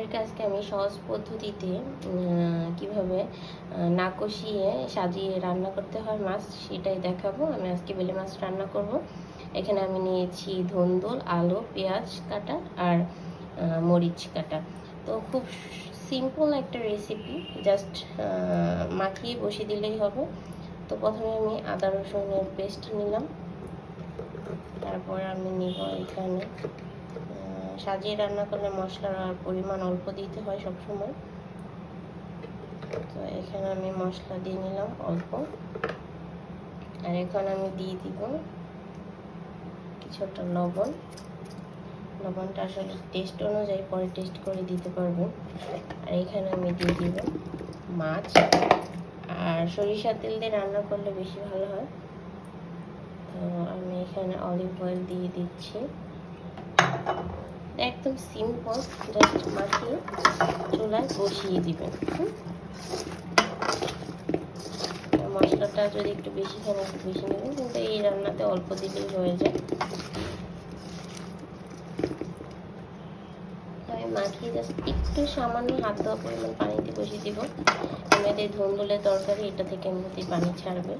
আপনাদেরকে আজকে আমি সহজ পদ্ধতিতে কীভাবে না কষিয়ে সাজিয়ে রান্না করতে হয় মাছ, সেটাই দেখাবো। আমি আজকে বেলে মাছ রান্না করব। এখানে আমি নিয়েছি ধন্দুল, আলু, পেঁয়াজ কাটা আর মরিচ কাটা। তো খুব সিম্পল একটা রেসিপি জাস্ট মাখিয়ে বসিয়ে দিলেই হবে। তো প্রথমে আমি আদা, রসুনের পেস্ট নিলাম। তারপর আমি নিব এখানে সাজিয়ে রান্না করলে মশলার পরিমাণ অল্প দিতে হয় সব সময় তো এখানে আমি মশলা দিয়ে নিলাম অল্প। আর এখন আমি দিয়ে দিব কিছুটা লবণ। লবণটা আসলে টেস্ট অনুযায়ী পরে টেস্ট করে দিতে পারব। আর এখানে আমি দিয়ে দিব মাছ। আর সরিষার তেল দিয়ে রান্না করলে বেশি ভালো হয়। তো আমি এখানে অলিভ অয়েল দিয়ে দিচ্ছি। একদম সিম্পল জাস্ট মাখিয়ে চুলায় বসিয়ে দিবেন। মশলাটা যদি একটু বেশি খান, একটু বেশি নেবেন, কিন্তু এই রান্নাতে অল্প দিলেই হয়ে যায়। মাখিয়ে জাস্ট একটু সামান্য হাত দেওয়া পরিমাণ পানিতে বসিয়ে দিব। এমনিতে ধুন্দুলের তরকারি, এটা থেকে এমনিতেই পানি ছাড়বে।